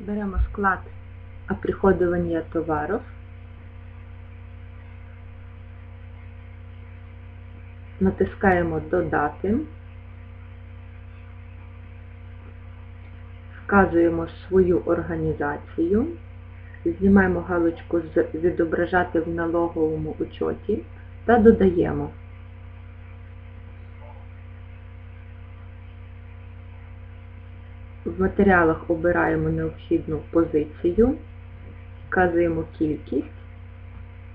Беремо склад оприходования товаров. Натискаємо Додати. Вказуємо свою організацію. Знімаємо галочку Відображати в налоговому учоті та додаємо. В матеріалах обираємо необхідну позицію, вказуємо кількість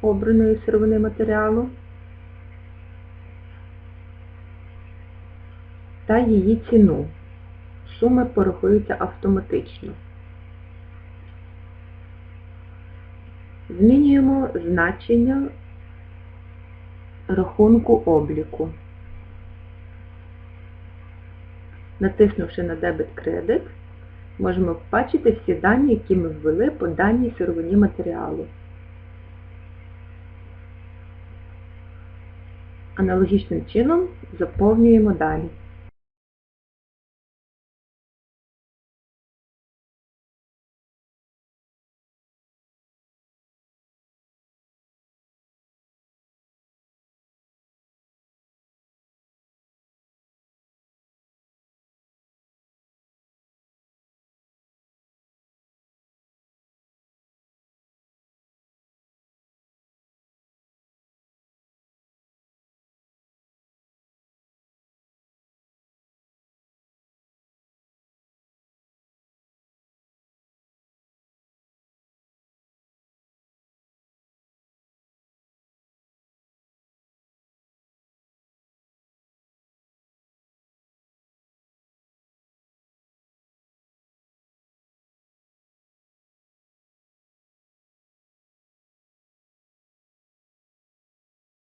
обраної сировини матеріалу та її ціну. Суми порахуються автоматично. Змінюємо значення рахунку обліку. Натиснувши на дебет кредит, можемо побачити всі дані, які ми ввели по даній сировині матеріалу. Аналогічним чином заповнюємо далі.